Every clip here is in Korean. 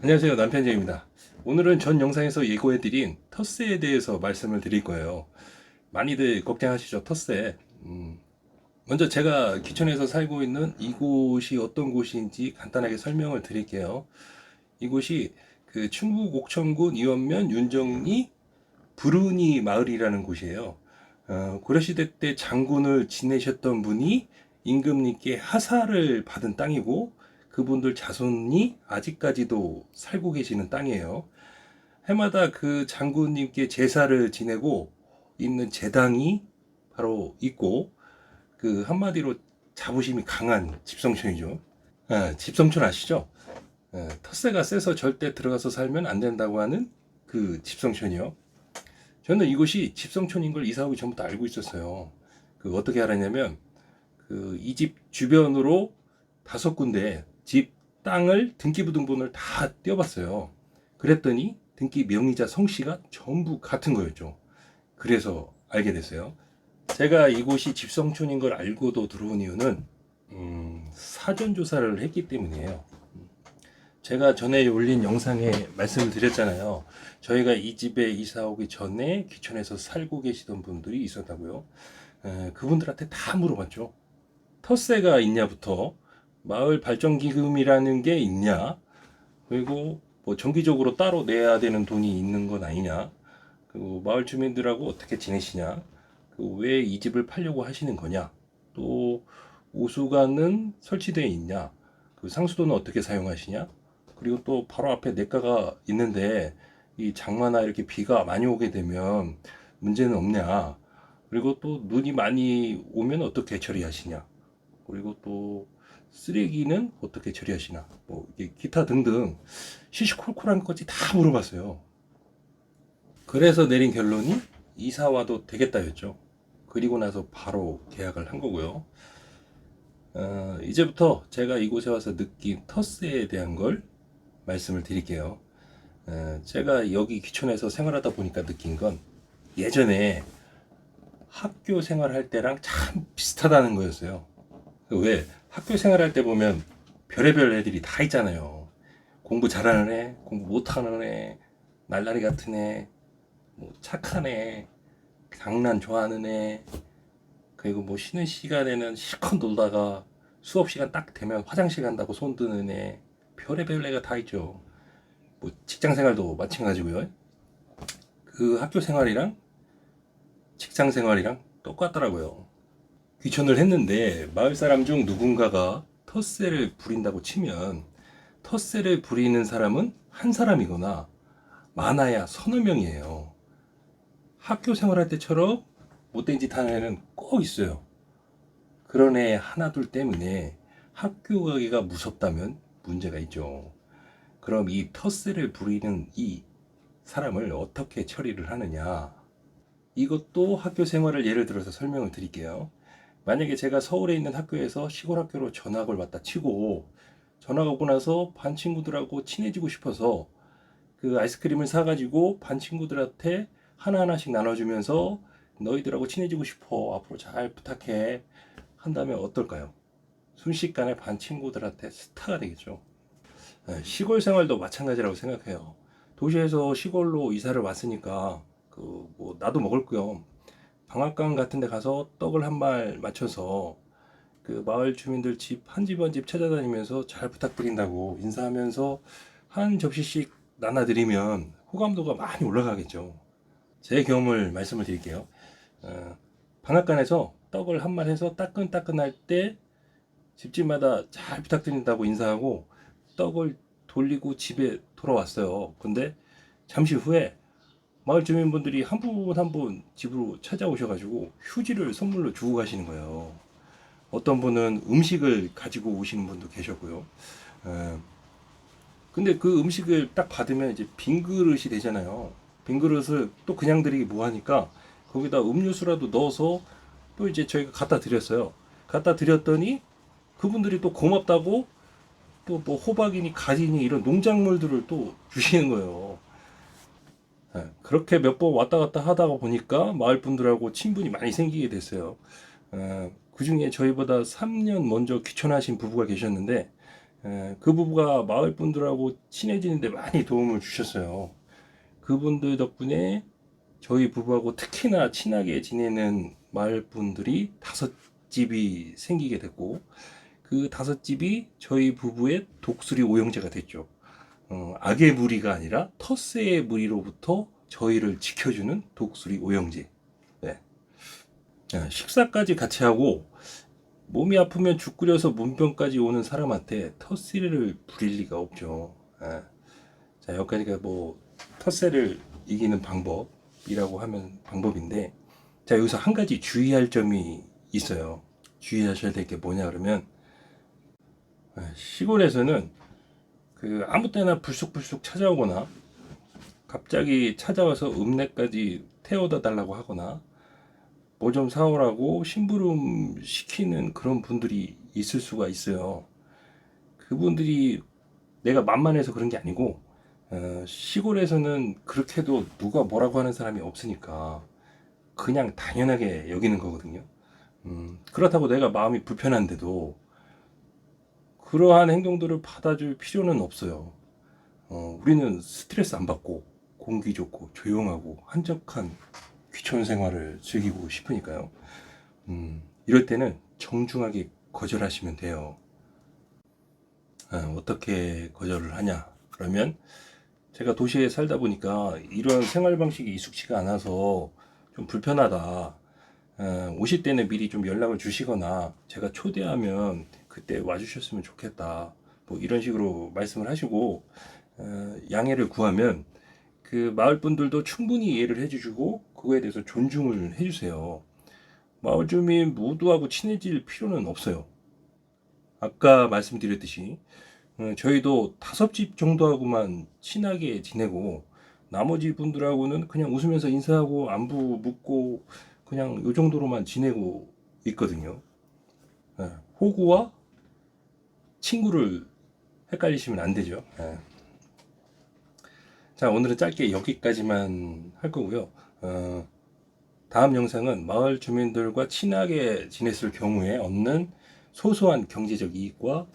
안녕하세요. 남편재입니다. 오늘은 전 영상에서 예고해드린 텃세에 대해서 말씀을 드릴 거예요. 많이들 걱정하시죠 텃세 음, 먼저 제가 기촌에서 살고 있는 이곳이 어떤 곳인지 간단하게 설명을 드릴게요. 이곳이 그 충북 옥천군 이원면 윤정리 부르니 마을이라는 곳이에요. 어, 고려시대 때 장군을 지내셨던 분이 임금님께 하사를 받은 땅이고 그분들 자손이 아직까지도 살고 계시는 땅이에요. 해마다 그 장군님께 제사를 지내고 있는 제당이 바로 있고 그 한마디로 자부심이 강한 집성촌이죠. 아, 집성촌 아시죠? 아, 텃세가 세서 절대 들어가서 살면 안 된다고 하는 그 집성촌이요. 저는 이곳이 집성촌인 걸 이사 오기 전부터 알고 있었어요. 그 어떻게 알았냐면 그 이 집 주변으로 다섯 군데 집 땅을 등기부등본을 다 떼어봤어요. 그랬더니 등기 명의자 성씨가 전부 같은 거였죠. 그래서 알게 됐어요. 제가 이곳이 집성촌인 걸 알고도 들어온 이유는 음, 사전 조사를 했기 때문이에요. 제가 전에 올린 영상에 말씀을 드렸잖아요. 저희가 이 집에 이사 오기 전에 귀촌에서 살고 계시던 분들이 있었다고요. 에, 그분들한테 다 물어봤죠. 텃세가 있냐부터 마을 발전 기금이라는 게 있냐? 그리고 뭐 정기적으로 따로 내야 되는 돈이 있는 건 아니냐? 그리고 마을 주민들하고 어떻게 지내시냐? 왜 이 집을 팔려고 하시는 거냐? 또 우수관은 설치되어 있냐? 그 상수도는 어떻게 사용하시냐? 그리고 또 바로 앞에 냇가가 있는데 이 장마나 이렇게 비가 많이 오게 되면 문제는 없냐? 그리고 또 눈이 많이 오면 어떻게 처리하시냐? 그리고 또 쓰레기는 어떻게 처리하시나 뭐 기타 등등 시시콜콜한 것까지 다 물어봤어요. 그래서 내린 결론이 이사 와도 되겠다였죠. 그리고 나서 바로 계약을 한 거고요. 어, 이제부터 제가 이곳에 와서 느낀 텃세에 대한 걸 말씀을 드릴게요. 어, 제가 여기 귀촌에서 생활하다 보니까 느낀 건 예전에 학교 생활할 때랑 참 비슷하다는 거였어요. 왜? 학교 생활할 때 보면 별의별 애들이 다 있잖아요. 공부 잘하는 애, 공부 못하는 애, 날라리 같은 애, 뭐 착한 애, 장난 좋아하는 애, 그리고 뭐 쉬는 시간에는 실컷 놀다가 수업 시간 딱 되면 화장실 간다고 손 드는 애, 별의별 애가 다 있죠. 뭐 직장 생활도 마찬가지고요. 그 학교 생활이랑 직장 생활이랑 똑같더라고요. 귀촌을 했는데 마을 사람 중 누군가가 텃세를 부린다고 치면 텃세를 부리는 사람은 한 사람이거나 많아야 서너 명이에요. 학교 생활할 때처럼 못된 짓 하는 애는 꼭 있어요. 그런 애 하나 둘 때문에 학교 가기가 무섭다면 문제가 있죠. 그럼 이 텃세를 부리는 이 사람을 어떻게 처리를 하느냐? 이것도 학교 생활을 예를 들어서 설명을 드릴게요. 만약에 제가 서울에 있는 학교에서 시골 학교로 전학을 왔다 치고 전학 오고 나서 반 친구들하고 친해지고 싶어서 그 아이스크림을 사가지고 반 친구들한테 하나하나씩 나눠주면서 너희들하고 친해지고 싶어 앞으로 잘 부탁해 한다면 어떨까요? 순식간에 반 친구들한테 스타가 되겠죠. 네, 시골 생활도 마찬가지라고 생각해요. 도시에서 시골로 이사를 왔으니까 그 뭐 나도 먹을 겸 방앗간 같은 데 가서 떡을 한말 맞춰서 그 마을 주민들 집 한 집 한 집 찾아다니면서 잘 부탁드린다고 인사하면서 한 접시씩 나눠드리면 호감도가 많이 올라가겠죠. 제 경험을 말씀을 드릴게요. 어, 방앗간에서 떡을 한 말 해서 따끈따끈할 때 집집마다 잘 부탁드린다고 인사하고 떡을 돌리고 집에 돌아왔어요. 근데 잠시 후에 마을 주민분들이 한 분 한 분 집으로 찾아오셔가지고 휴지를 선물로 주고 가시는 거예요. 어떤 분은 음식을 가지고 오시는 분도 계셨고요. 에, 근데 그 음식을 딱 받으면 이제 빈 그릇이 되잖아요. 빈 그릇을 또 그냥 드리기 뭐하니까 거기다 음료수라도 넣어서 또 이제 저희가 갖다 드렸어요. 갖다 드렸더니 그분들이 또 고맙다고 또 뭐 호박이니 가지니 이런 농작물들을 또 주시는 거예요. 예, 그렇게 몇 번 왔다 갔다 하다가 보니까 마을 분들하고 친분이 많이 생기게 됐어요. 그 중에 저희보다 3년 먼저 귀촌하신 부부가 계셨는데 에, 그 부부가 마을 분들하고 친해지는데 많이 도움을 주셨어요. 그분들 덕분에 저희 부부하고 특히나 친하게 지내는 마을 분들이 다섯 집이 생기게 됐고 그 다섯 집이 저희 부부의 독수리 오형제가 됐죠. 어, 악의 무리가 아니라 텃세의 무리로부터 저희를 지켜주는 독수리 오형제. 네. 아, 식사까지 같이 하고 몸이 아프면 죽 끓여서 문병까지 오는 사람한테 텃세를 부릴 리가 없죠. 예. 자, 여기까지가 뭐 텃세를 이기는 방법이라고 하면 방법인데, 자, 여기서 한 가지 주의할 점이 있어요. 주의하셔야 될 게 뭐냐 그러면, 예, 시골에서는 그 아무 때나 불쑥불쑥 찾아오거나, 갑자기 찾아와서 읍내까지 태워다 달라고 하거나, 뭐 좀 사오라고 심부름 시키는 그런 분들이 있을 수가 있어요. 그분들이 내가 만만해서 그런 게 아니고 어, 시골에서는 그렇게 해도 누가 뭐라고 하는 사람이 없으니까 그냥 당연하게 여기는 거거든요. 음, 그렇다고 내가 마음이 불편한데도 그러한 행동들을 받아줄 필요는 없어요. 어, 우리는 스트레스 안 받고 공기 좋고 조용하고 한적한 귀촌 생활을 즐기고 싶으니까요. 음, 이럴 때는 정중하게 거절하시면 돼요. 아, 어떻게 거절을 하냐? 그러면 제가 도시에 살다 보니까 이런 생활 방식이 익숙치가 않아서 좀 불편하다. 어, 오실 때는 미리 좀 연락을 주시거나 제가 초대하면 그때 와주셨으면 좋겠다. 뭐 이런 식으로 말씀을 하시고 어, 양해를 구하면 그 마을 분들도 충분히 이해를 해주시고 그거에 대해서 존중을 해주세요. 마을 주민 모두하고 친해질 필요는 없어요. 아까 말씀드렸듯이 어, 저희도 다섯 집 정도하고만 친하게 지내고 나머지 분들하고는 그냥 웃으면서 인사하고 안부 묻고 그냥 요 정도로만 지내고 있거든요. 예, 호구와 친구를 헷갈리시면 안 되죠. 예. 자, 오늘은 짧게 여기까지만 할 거고요. 어, 다음 영상은 마을 주민들과 친하게 지냈을 경우에 얻는 소소한 경제적 이익과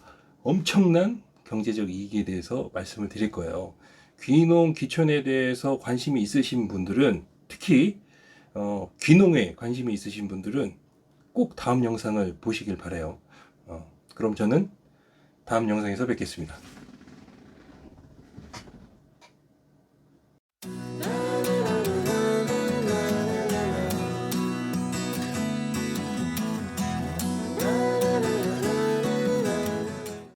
엄청난 경제적 이익에 대해서 말씀을 드릴 거예요. 귀농 귀촌에 대해서 관심이 있으신 분들은 특히 어, 귀농에 관심이 있으신 분들은 꼭 다음 영상을 보시길 바래요. 어, 그럼 저는 다음 영상에서 뵙겠습니다.